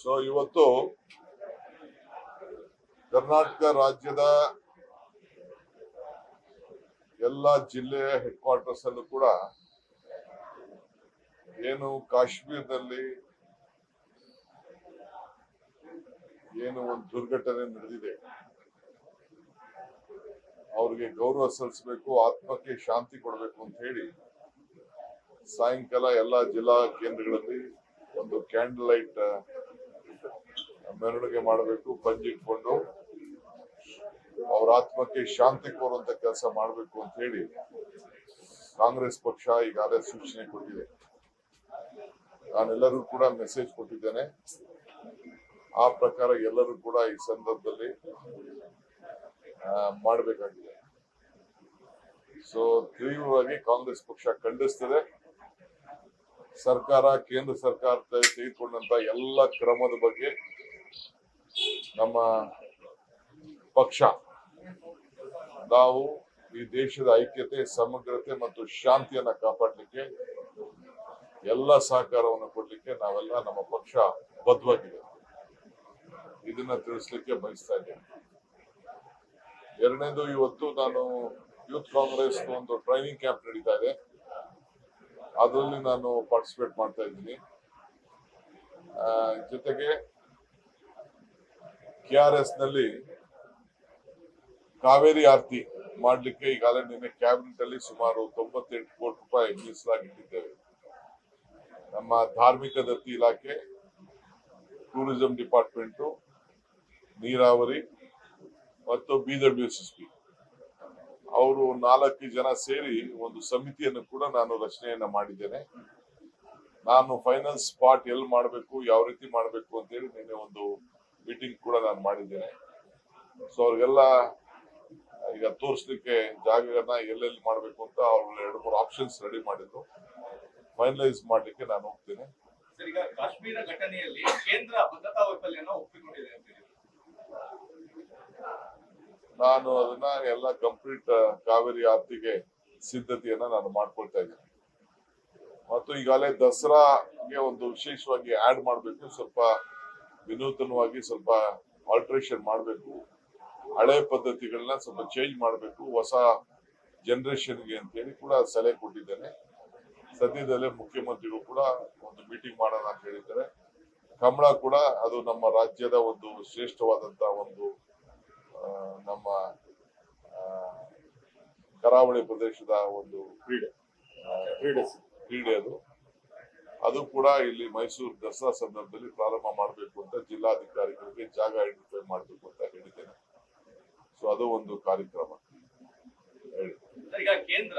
So ಇವತ್ತು ಕರ್ನಾಟಕ ರಾಜ್ಯದ ಎಲ್ಲ ಜಿಲ್ಲೆಯ ಹೆಡ್ ಕ್ವಾರ್ಟರ್ಸ್ ಅಲ್ಲೂ ಕೂಡ ಏನು ಕಾಶ್ಮೀರದಲ್ಲಿ ಏನು ಒಂದು ದುರ್ಘಟನೆ ನಡೆದಿದೆ, ಅವ್ರಿಗೆ ಗೌರವ ಸಲ್ಲಿಸಬೇಕು, ಆತ್ಮಕ್ಕೆ ಶಾಂತಿ ಕೊಡಬೇಕು ಅಂತ ಹೇಳಿ ಸಾಯಂಕಾಲ ಎಲ್ಲ ಜಿಲ್ಲಾ ಕೇಂದ್ರಗಳಲ್ಲಿ ಒಂದು ಕ್ಯಾಂಡಲ್ ಲೈಟ್ ಮೆರವಣಿಗೆ ಮಾಡಬೇಕು ಪಂಜಿಟ್ಕೊಂಡು ಅವ್ರ ಆತ್ಮಕ್ಕೆ ಶಾಂತಿ ಕೋರುವಂತ ಕೆಲಸ ಮಾಡಬೇಕು ಅಂತ ಹೇಳಿ ಕಾಂಗ್ರೆಸ್ ಪಕ್ಷ ಈಗಾಗಲೇ ಸೂಚನೆ ಕೊಟ್ಟಿದೆ. ನಾನೆಲ್ಲರೂ ಕೂಡ ಮೆಸೇಜ್ ಕೊಟ್ಟಿದ್ದೇನೆ. ಆ ಪ್ರಕಾರ ಎಲ್ಲರೂ ಕೂಡ ಈ ಸಂದರ್ಭದಲ್ಲಿ ಮಾಡಬೇಕಾಗಿದೆ. ಸೊ ತೀವ್ರವಾಗಿ ಕಾಂಗ್ರೆಸ್ ಪಕ್ಷ ಖಂಡಿಸ್ತದೆ. ಸರ್ಕಾರ, ಕೇಂದ್ರ ಸರ್ಕಾರ ತೆಗೆದುಕೊಂಡಂತ ಎಲ್ಲ ಕ್ರಮದ ಬಗ್ಗೆ ನಮ್ಮ ಪಕ್ಷ. ನಾವು ಈ ದೇಶದ ಐಕ್ಯತೆ, ಸಮಗ್ರತೆ ಮತ್ತು ಶಾಂತಿಯನ್ನ ಕಾಪಾಡಲಿಕ್ಕೆ ಎಲ್ಲ ಸಹಕಾರವನ್ನು ಕೊಡ್ಲಿಕ್ಕೆ ನಾವೆಲ್ಲ ನಮ್ಮ ಪಕ್ಷ ಬದ್ಧವಾಗಿದೆ ಇದನ್ನ ತಿಳಿಸ್ಲಿಕ್ಕೆ ಬಯಸ್ತಾ ಇದ್ದೇನೆ. ಎರಡನೇದು ಇವತ್ತು ನಾನು ಯೂತ್ ಕಾಂಗ್ರೆಸ್ ಒಂದು ಟ್ರೈನಿಂಗ್ ಕ್ಯಾಂಪ್ ನಡೀತಾ ಇದೆ. ಅದರಲ್ಲಿ ನಾನು ಪಾರ್ಟಿಸಿಪೇಟ್ ಮಾಡ್ತಾ ಇದ್ದೀನಿ. ಜೊತೆಗೆ ಕೆ ಆರ್ ಎಸ್ನಲ್ಲಿ ಕಾವೇರಿ ಆರತಿ ಮಾಡಲಿಕ್ಕೆ ಈಗಾಗಲೇ ನಿನ್ನೆ ಕ್ಯಾಬಿನೆಟ್ ಅಲ್ಲಿ ಸುಮಾರು ತೊಂಬತ್ತೆಂಟು ಕೋಟಿ ರೂಪಾಯಿ ಮೀಸಲಾಗಿಟ್ಟಿದ್ದೇವೆ. ನಮ್ಮ ಧಾರ್ಮಿಕ ದತ್ತಿ ಇಲಾಖೆ, ಟೂರಿಸಂ ಡಿಪಾರ್ಟ್ಮೆಂಟು, ನೀರಾವರಿ ಮತ್ತು ಬಿ ಡಬ್ಲ್ಯೂ ಎಸ್ ಪಿ. ಅವರು ನಾಲ್ಕು ಜನ ಸೇರಿ ಒಂದು ಸಮಿತಿಯನ್ನು ಕೂಡ ನಾನು ರಚನೆಯನ್ನ ಮಾಡಿದ್ದೇನೆ. ನಾನು ಫೈನಲ್ ಸ್ಪಾಟ್ ಎಲ್ಲಿ ಮಾಡಬೇಕು, ಯಾವ ರೀತಿ ಮಾಡಬೇಕು ಅಂತ ಹೇಳಿ ನಿನ್ನೆ ಒಂದು ಮೀಟಿಂಗ್ ಕೂಡ ನಾನು ಮಾಡಿದ್ದೇನೆ. ಸೊ ಅವ್ರಿಗೆಲ್ಲ ಈಗ ತೋರಿಸ್ಲಿಕ್ಕೆ ಜಾಗಗಳನ್ನ ಎಲ್ಲೆಲ್ಲಿ ಮಾಡಬೇಕು ಅಂತ ಅವ್ರು ಎರಡು ಮೂರು ಆಪ್ಷನ್ಸ್ ರೆಡಿ ಮಾಡಿದ್ರು. ಫೈನಲೈಸ್ ಮಾಡ್ಲಿಕ್ಕೆ ನಾನು ಹೋಗ್ತೇನೆ. ಕಾಶ್ಮೀರ ಘಟನೆಯಲ್ಲಿ ಕೇಂದ್ರ ಭದ್ರತಾ ವೈಫಲ್ಯನ ಒಪ್ಪಿಕೊಂಡಿದೆ ನಾನು ಅದನ್ನ ಎಲ್ಲ ಕಂಪ್ಲೀಟ್ ಕಾವೇರಿ ಆರ್ತಿಗೆ ಸಿದ್ಧತೆಯನ್ನ ನಾನು ಮಾಡ್ಕೊಳ್ತಾ ಇದ್ದೀನಿ. ಮತ್ತು ಈಗಾಗಲೇ ದಸರಾಗೆ ಒಂದು ವಿಶೇಷವಾಗಿ ಆಡ್ ಮಾಡಬೇಕು. ಸ್ವಲ್ಪ ವಿನೂತನವಾಗಿ ಸ್ವಲ್ಪ ಆಲ್ಟ್ರೇಷನ್ ಮಾಡಬೇಕು. ಹಳೆ ಪದ್ಧತಿಗಳನ್ನ ಸ್ವಲ್ಪ ಚೇಂಜ್ ಮಾಡಬೇಕು. ಹೊಸ ಜನರೇಷನ್ಗೆ ಅಂತ ಹೇಳಿ ಕೂಡ ಸಲಹೆ ಕೊಟ್ಟಿದ್ದೇನೆ. ಸದ್ಯದಲ್ಲೇ ಮುಖ್ಯಮಂತ್ರಿಗಳು ಕೂಡ ಒಂದು ಮೀಟಿಂಗ್ ಮಾಡೋಣ ಅಂತ ಹೇಳಿದ್ದಾರೆ. ಕಮಲ ಕೂಡ ಅದು ನಮ್ಮ ರಾಜ್ಯದ ಒಂದು ಶ್ರೇಷ್ಠವಾದಂತ ಒಂದು ನಮ್ಮ ಕರಾವಳಿ ಪ್ರದೇಶದ ಒಂದು ಕ್ರೀಡೆ ಕ್ರೀಡೆ ಕ್ರೀಡೆ ಅದು. ಅದು ಕೂಡ ಇಲ್ಲಿ ಮೈಸೂರು ದಸರಾ ಸಂದರ್ಭದಲ್ಲಿ ಪ್ರಾರಂಭ ಮಾಡಬೇಕು ಅಂತ ಜಿಲ್ಲಾಧಿಕಾರಿಗಳಿಗೆ ಜಾಗ ಐಡೆಂಟಿಫೈ ಮಾಡಬೇಕು ಅಂತ ಹೇಳಿದ್ದೇನೆ. ಸೊ ಅದು ಒಂದು ಕಾರ್ಯಕ್ರಮ. ಹೇಳಿ. ಈಗ ಕೇಂದ್ರ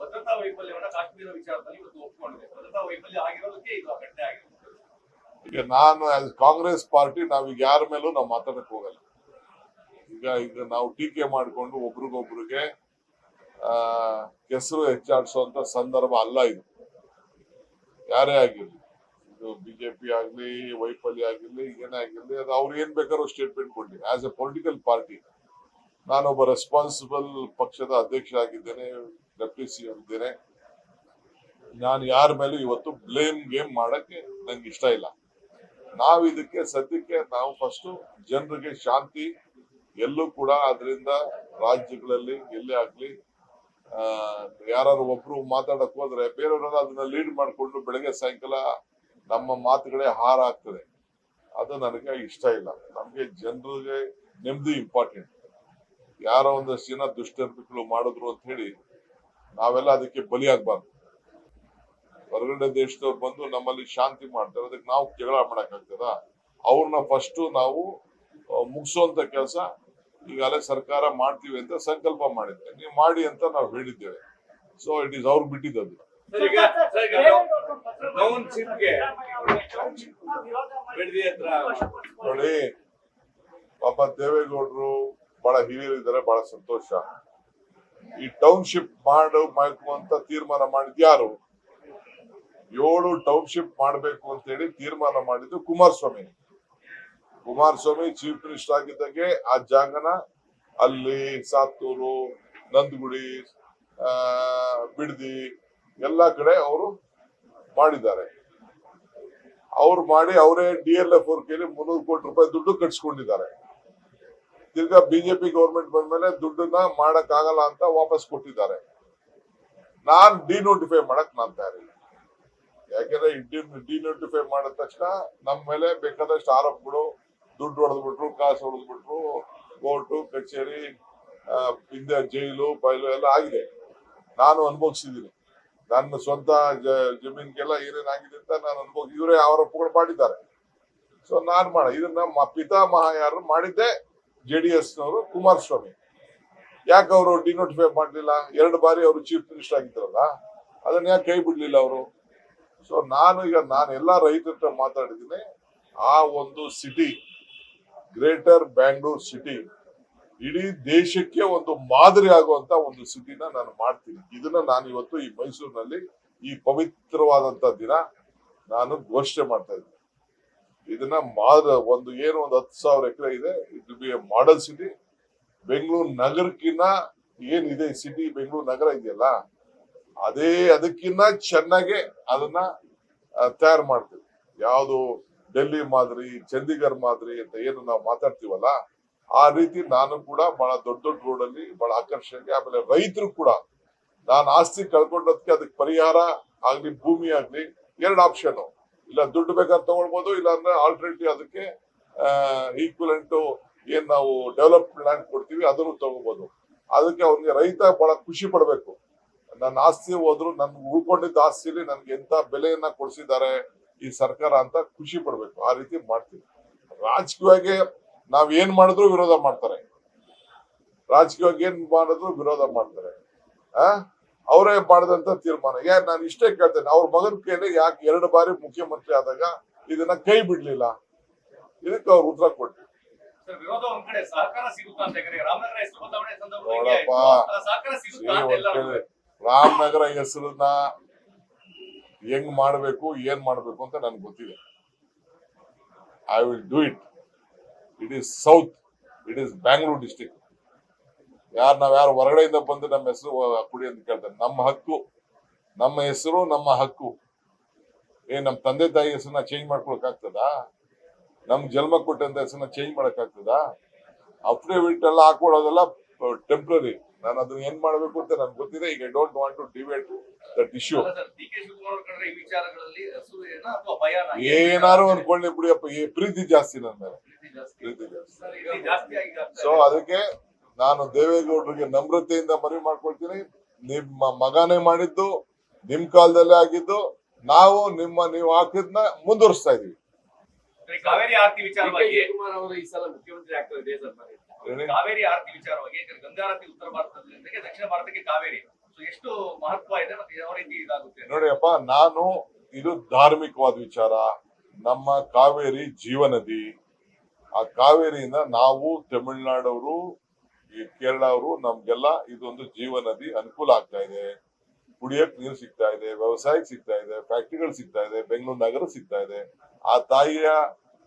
ಭದ್ರತಾ ವೈಫಲ್ಯವನ್ನ ಕಾಶ್ಮೀರ ವಿಚಾರದಲ್ಲಿ ಇವತ್ತು ಒಪ್ಪಿಕೊಂಡಿದೆ ಭದ್ರತಾ ವೈಫಲ್ಯ ಆಗಿರೋದಕ್ಕೆ ಇದು ಘಟನೆ ಆಗಿದೆ ಈಗ ನಾನು ಆಸ್ ಕಾಂಗ್ರೆಸ್ ಪಾರ್ಟಿ ನಾವೀಗ ಯಾರ ಮೇಲೂ ನಾವು ಮಾತಾಡಕ್ ಹೋಗಲ್ಲ. ಈಗ ಈಗ ನಾವು ಟೀಕೆ ಮಾಡಿಕೊಂಡು ಒಬ್ರಿಗೊಬ್ರಿಗೆ ಕೆಸರು ಹೆಚ್ಚಾಡಿಸುವಂತ ಸಂದರ್ಭ ಅಲ್ಲ ಇದು. ಯಾರೇ ಆಗಿರ್ಲಿ. ಇದು ಬಿಜೆಪಿ ಆಗ್ಲಿ ವೈಫಲ್ಯ ಆಗಿರ್ಲಿ ಏನೇ ಆಗಿರ್ಲಿ ಅದು ಅವ್ರು ಏನ್ ಬೇಕಾದ್ರೂ ಸ್ಟೇಟ್ಮೆಂಟ್ ಕೊಡ್ಲಿ. ಆಸ್ ಎ ಪೊಲಿಟಿಕಲ್ ಪಾರ್ಟಿ ನಾನೊಬ್ಬ ರೆಸ್ಪಾನ್ಸಿಬಲ್ ಪಕ್ಷದ ಅಧ್ಯಕ್ಷ ಆಗಿದ್ದೇನೆ ಡೆಪ್ಟಿ ಸಿ ಇದ್ದೇನೆ. ನಾನು ಯಾರ ಮೇಲೂ ಇವತ್ತು ಬ್ಲೇಮ್ ಗೇಮ್ ಮಾಡಕ್ಕೆ ನಂಗೆ ಇಷ್ಟ ಇಲ್ಲ. ನಾವು ಇದಕ್ಕೆ ಸದ್ಯಕ್ಕೆ ನಾವು ಫಸ್ಟ್ ಜನರಿಗೆ ಶಾಂತಿ, ಎಲ್ಲೂ ಕೂಡ ಅದರಿಂದ ರಾಜ್ಯಗಳಲ್ಲಿ, ಎಲ್ಲೇ ಆಗ್ಲಿ ಯಾರು ಒಬ್ರು ಮಾತಾಡಕ್ ಹೋದ್ರೆ ಬೇರೆಯವರೆಲ್ಲ ಅದನ್ನ ಲೀಡ್ ಮಾಡ್ಕೊಂಡು ಬೆಳಗ್ಗೆ ಸಾಯಂಕಾಲ ನಮ್ಮ ಮಾತುಗಳೇ ಹಾರ ಆಗ್ತದೆ ಅದು ನನಗೆ ಇಷ್ಟ ಇಲ್ಲ. ನಮ್ಗೆ ಜನರಿಗೆ ನೆಮ್ಮದಿ ಇಂಪಾರ್ಟೆಂಟ್ ಯಾರೋ ಒಂದು ಜನ ದುಷ್ಟರ್ಮಿಗಳು ಮಾಡಿದ್ರು ಅಂತ ಹೇಳಿ ನಾವೆಲ್ಲ ಅದಕ್ಕೆ ಬಲಿಯಾಗಬಾರ್ದು. ಹೊರಗಡೆ ದೇಶದವ್ರು ಬಂದು ನಮ್ಮಲ್ಲಿ ಶಾಂತಿ ಮಾಡ್ತಾರೆ. ಅದಕ್ಕೆ ನಾವು ಜಗಳ ಮಾಡಕ್ಕಾಗ್ತದ ಅವ್ರನ್ನ ಫಸ್ಟ್ ನಾವು ಮುಗಿಸುವಂತ ಕೆಲಸ ಈಗಾಗಲೇ ಸರ್ಕಾರ ಮಾಡ್ತೀವಿ ಅಂತ ಸಂಕಲ್ಪ ಮಾಡಿದ್ದೆ ನೀವು ಮಾಡಿ ಅಂತ ನಾವು ಹೇಳಿದ್ದೇವೆ. ಸೊ ಇಟ್ ಈಸ್ ಅವ್ರು ಬಿಡದಿ ನೋಡಿ ಪಾಪ ದೇವೇಗೌಡರು ಬಹಳ ಹಿರಿಯರಿದ್ದಾರೆ ಬಹಳ ಸಂತೋಷ. ಈ ಟೌನ್ಶಿಪ್ ಮಾಡು ಮಾಡ್ಬೇಕು ಅಂತ ತೀರ್ಮಾನ ಮಾಡಿದ್ ಯಾರು? ಏಳು ಟೌನ್ಶಿಪ್ ಮಾಡಬೇಕು ಅಂತ ಹೇಳಿ ತೀರ್ಮಾನ ಮಾಡಿದ್ದು ಕುಮಾರಸ್ವಾಮಿ. ಕುಮಾರಸ್ವಾಮಿ ಚೀಫ್ ಮಿನಿಸ್ಟರ್ ಆಗಿದ್ದಾಗೆ ಆ ಜಾಗನ ಅಲ್ಲಿ ಸಾತ್ತೂರು ನಂದಗುಡಿ ಬಿಡದಿ ಎಲ್ಲಾ ಕಡೆ ಅವರು ಮಾಡಿದ್ದಾರೆ ಅವ್ರು ಮಾಡಿ ಅವರೇ ಡಿ ಎಲ್ ಎಫ್ ಅವ್ರ ಕೈಲಿ ಮುನ್ನೂರು ಕೋಟಿ ರೂಪಾಯಿ ದುಡ್ಡು ಕಟ್ಸ್ಕೊಂಡಿದ್ದಾರೆ ತಿರ್ಗಾ ಬಿಜೆಪಿ ಗೌರ್ಮೆಂಟ್ ಬಂದ್ಮೇಲೆ ದುಡ್ಡನ್ನ ಮಾಡಕ್ ಆಗಲ್ಲ ಅಂತ ವಾಪಸ್ ಕೊಟ್ಟಿದ್ದಾರೆ ನಾನ್ ಡಿನೋಟಿಫೈ ಮಾಡಕ್ ನಾನ್ ತಯಾರಿಲ್ಲ ಯಾಕೆಂದ್ರೆ ಡಿನೋಟಿಫೈ ಮಾಡಿದ ತಕ್ಷಣ ನಮ್ಮ ಮೇಲೆ ಬೇಕಾದಷ್ಟು ಆರೋಪಗಳು ದುಡ್ಡು ಹೊಡೆದ್ಬಿಟ್ರು, ಕಾಸು ಹೊಡೆದ್ಬಿಟ್ರು, ಕೋರ್ಟು, ಕಚೇರಿ ಹಿಂದೆ ಜೈಲು ಬಯಲು ಎಲ್ಲ ಆಗಿದೆ. ನಾನು ಅನುಭವಿಸಿದ್ದೀನಿ. ನನ್ನ ಸ್ವಂತ ಜಮೀನ್ಗೆಲ್ಲ ಏನೇನಾಗಿದೆ ಅಂತ ನಾನು ಅನುಭವ ಇವರೇ ಆರೋಪಗಳು ಮಾಡಿದ್ದಾರೆ. ಸೊ ನಾನು ಮಾಡ, ಇದನ್ನ ಪಿತಾಮಹ ಯಾರು ಮಾಡಿದ್ದೆ, ಜೆ ಡಿ ಎಸ್ನವರು ಕುಮಾರಸ್ವಾಮಿ. ಯಾಕೆ ಅವರು ಡಿನೋಟಿಫೈ ಮಾಡಲಿಲ್ಲ? ಎರಡು ಬಾರಿ ಅವರು ಚೀಫ್ ಮಿನಿಸ್ಟರ್ ಆಗಿದ್ರಲ್ಲ ಅದನ್ನ ಯಾಕೆ ಕೈ ಬಿಡ್ಲಿಲ್ಲ ಅವರು? ಸೊ ನಾನು ಈಗ ನಾನು ಎಲ್ಲ ರೈತರ ಮಾತಾಡಿದ್ದೀನಿ. ಆ ಒಂದು ಸಿಟಿ ಗ್ರೇಟರ್ ಬ್ಯಾಂಗ್ಳೂರ್ ಸಿಟಿ ಇಡೀ ದೇಶಕ್ಕೆ ಒಂದು ಮಾದರಿ ಆಗುವಂತ ಒಂದು ಸಿಟಿನ ನಾನು ಮಾಡ್ತೀನಿ. ಇದನ್ನ ನಾನು ಇವತ್ತು ಈ ಮೈಸೂರಿನಲ್ಲಿ ಈ ಪವಿತ್ರವಾದಂತ ದಿನ ನಾನು ಘೋಷಣೆ ಮಾಡ್ತಾ ಇದ್ದೀನಿ. ಇದನ್ನ ಮಾದ ಒಂದು ಏನು ಒಂದು ಹತ್ತು ಸಾವಿರ ಎಕರೆ ಇದೆ it be a model city Bengaluru ನಗರಕ್ಕಿನ್ನ ಏನಿದೆ ಸಿಟಿ ಬೆಂಗಳೂರು ನಗರ ಇದೆಯಲ್ಲ, ಅದೇ ಅದಕ್ಕಿನ್ನ ಚೆನ್ನಾಗೆ ಅದನ್ನ ತಯಾರು ಮಾಡ್ತೀವಿ. ಯಾವುದು ಡೆಲ್ಲಿ ಮಾದರಿ, ಚಂಡೀಗಢ ಮಾದರಿ ಅಂತ ಏನು ನಾವು ಮಾತಾಡ್ತೀವಲ್ಲ, ಆ ರೀತಿ ನಾನು ಕೂಡ ಬಹಳ ದೊಡ್ಡ ದೊಡ್ಡ ರೋಡ್ ಅಲ್ಲಿ ಬಹಳ ಆಕರ್ಷಣೆಗೆ ಆಮೇಲೆ ರೈತರು ಕೂಡ ನಾನು ಆಸ್ತಿ ಕಳ್ಕೊಂಡದಕ್ಕೆ ಅದಕ್ಕೆ ಪರಿಹಾರ ಆಗ್ಲಿ, ಭೂಮಿ ಆಗ್ಲಿ ಎರಡು ಆಪ್ಷನ್ ಇಲ್ಲ ದುಡ್ಡು ಬೇಕಾದ್ರೆ ತಗೊಳ್ಬೋದು ಇಲ್ಲ ಅಂದ್ರೆ ಆಲ್ಟರ್ನೇಟಿವ್ ಅದಕ್ಕೆ ಈಕ್ವಲೆಂಟ್ ಏನ್ ನಾವು ಡೆವಲಪ್ ಲ್ಯಾಂಡ್ ಕೊಡ್ತೀವಿ, ಅದನ್ನು ತಗೋಬಹುದು ಅದಕ್ಕೆ ಅವ್ರಿಗೆ ರೈತ ಬಹಳ ಖುಷಿ ಪಡ್ಬೇಕು. ನನ್ನ ಆಸ್ತಿ ಹೋದ್ರು ನನ್ಗೆ ಉಳ್ಕೊಂಡಿದ್ದ ಆಸ್ತಿಲಿ ನನ್ಗೆ ಎಂತ ಬೆಲೆಯನ್ನ ಕೊಡ್ಸಿದ್ದಾರೆ ಈ ಸರ್ಕಾರ ಅಂತ ಖುಷಿ ಪಡ್ಬೇಕು. ಆ ರೀತಿ ಮಾಡ್ತೀವಿ. ರಾಜಕೀಯವಾಗಿ ನಾವ್ ಏನ್ ಮಾಡಿದ್ರು ವಿರೋಧ ಮಾಡ್ತಾರೆ. ರಾಜಕೀಯವಾಗಿ ಏನ್ ಮಾಡಿದ್ರು ವಿರೋಧ ಮಾಡ್ತಾರೆ. ಆ? ಅವರೇ ಮಾಡಿದಂತ ತೀರ್ಮಾನ. ಯಾ ನಾನು ಇಷ್ಟೇ ಕೇಳ್ತೇನೆ. ಅವ್ರ ಮಗನ ಕೈಲಿ ಯಾಕೆ ಎರಡು ಬಾರಿ ಮುಖ್ಯಮಂತ್ರಿ ಆದಾಗ ಇದನ್ನ ಕೈ ಬಿಡ್ಲಿಲ್ಲ? ಇದಕ್ಕೆ ಅವ್ರು ಉತ್ತರ ಕೊಟ್ಟು ರಾಮನಗರ ಹೆಸರನ್ನ ಹೆಂಗ್ ಮಾಡಬೇಕು, ಏನ್ ಮಾಡಬೇಕು ಅಂತ ನನ್ಗೆ ಗೊತ್ತಿದೆ. I will do it it is south it is Bangalore district ಯಾರು ನಾವ್ ಯಾರು ಹೊರಗಡೆಯಿಂದ ಬಂದು ನಮ್ಮ ಹೆಸರು ಕುಡಿ ಅಂತ ಕೇಳ್ತಾರೆ. ನಮ್ಮ ಹಕ್ಕು, ನಮ್ಮ ಹೆಸರು, ನಮ್ಮ ಹಕ್ಕು. ಏ ನಮ್ಮ ತಂದೆ ತಾಯಿ ಹೆಸರನ್ನ ಚೇಂಜ್ ಮಾಡ್ಕೊಳಕ್ ಆಗ್ತದಾ ನಮ್ ಜನ್ಮ ಕೊಟ್ಟಂತ ಹೆಸರನ್ನ ಚೇಂಜ್ ಮಾಡಕ್ ಆಗ್ತದಾ ಅಫಿಡೇವಿಟ್ ಎಲ್ಲ ಹಾಕೊಳ್ಳೋದೆಲ್ಲ ಟೆಂಪ್ರರಿ ನಾನು ಅದನ್ನ ಏನ್ ಮಾಡ್ಬೇಕು ಅಂತ ನನ್ಗೆ ಗೊತ್ತಿದೆ. ಈಗ I don't want to debate that issue ವಿಚಾರಗಳಲ್ಲಿ ಅಸೂಯೆನ ಅಥವಾ ಭಯನ ಏನಾರು ಅನ್ಕೊಳ್ಳಿ ಬಿಡಿಯಪ್ಪ ಈ ಪ್ರೀತಿ ಜಾಸ್ತಿ ನನ್ನ ಮೇಲೆ. ಪ್ರೀತಿ ಜಾಸ್ತಿ. ಜಾಸ್ತಿ. ಆಗಿ ಸೊ ಅದಕ್ಕೆ ನಾನು ದೇವೇಗೌಡರಿಗೆ ನಮ್ರತೆಯಿಂದ ಮನವಿ ಮಾಡ್ಕೊಳ್ತೀನಿ. ನಿಮ್ಮ ಮಗನೇ ಮಾಡಿದ್ದು ನಿಮ್ ಕಾಲದಲ್ಲೇ ಆಗಿದ್ದು ನಾವು ನಿಮ್ಮ ನೀವು ಹಾಕಿದ್ನ ಮುಂದುವರಿಸ್ತಾ ಇದೀವಿ. ಕಾವೇರಿ ಆರತಿ ವಿಚಾರವಾಗಿ ಅವರು ಈ ಸಲ ಮುಖ್ಯಮಂತ್ರಿ ಆಗ್ತಾರೆ. ಕಾವೇರಿ ಆರತಿ ವಿಚಾರವಾಗಿ ಗಂಗಾರತಿ ಉತ್ತರ ಭಾರತದಲ್ಲಿ ದಕ್ಷಿಣ ಭಾರತಕ್ಕೆ ಕಾವೇರಿ. ಎಷ್ಟು ಮಹತ್ವ ಇದೆ ಮತ್ತೆ ನೋಡಿಯಪ್ಪ, ನಾನು ಇದು ಧಾರ್ಮಿಕವಾದ ವಿಚಾರ. ನಮ್ಮ ಕಾವೇರಿ ಜೀವನದಿ. ಆ ಕಾವೇರಿಯಿಂದ ನಾವು ತಮಿಳ್ನಾಡವರು, ಈ ಕೇರಳ ಅವರು, ನಮ್ಗೆಲ್ಲ ಇದೊಂದು ಜೀವನದಿ ಅನುಕೂಲ ಆಗ್ತಾ ಇದೆ. ಕುಡಿಯಕ್ ನೀರು ಸಿಗ್ತಾ ಇದೆ, ವ್ಯವಸಾಯಕ್ಕೆ ಸಿಗ್ತಾ ಇದೆ, ಫ್ಯಾಕ್ಟ್ರಿಗಳು ಸಿಗ್ತಾ ಇದೆ, ಬೆಂಗಳೂರು ನಗರ ಸಿಗ್ತಾ ಇದೆ. ಆ ತಾಯಿಯ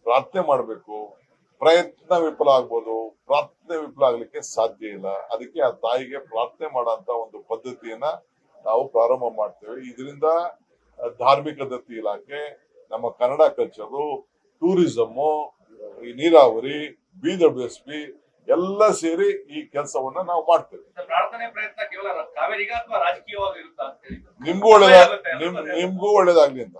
ಪ್ರಾರ್ಥನೆ ಮಾಡಬೇಕು. ಪ್ರಯತ್ನ ವಿಫಲ ಆಗ್ಬೋದು. ಪ್ರಾರ್ಥನೆ ವಿಫಲ ಆಗ್ಲಿಕ್ಕೆ ಸಾಧ್ಯ ಇಲ್ಲ. ಅದಕ್ಕೆ ಆ ತಾಯಿಗೆ ಪ್ರಾರ್ಥನೆ ಮಾಡಂತ ಒಂದು ಪದ್ಧತಿಯನ್ನ ನಾವು ಪ್ರಾರಂಭ ಮಾಡ್ತೇವೆ. ಇದರಿಂದ ಧಾರ್ಮಿಕ ದತ್ತಿ ಇಲಾಖೆ ನಮ್ಮ ಕನ್ನಡ ಕಲ್ಚರು ಟೂರಿಸಮ್ಮು ಈ ನೀರಾವರಿ ಬಿ ಡಬ್ಲ್ಯೂ ಎಸ್ ಪಿ ಎಲ್ಲ ಸೇರಿ ಈ ಕೆಲಸವನ್ನ ನಾವು ಮಾಡ್ತೇವೆ. ನಿಮ್ಗೂ ಒಳ್ಳೇದಾಗ ನಿಮ್ ನಿಮ್ಗೂ ಒಳ್ಳೇದಾಗ್ಲಿ ಅಂತ.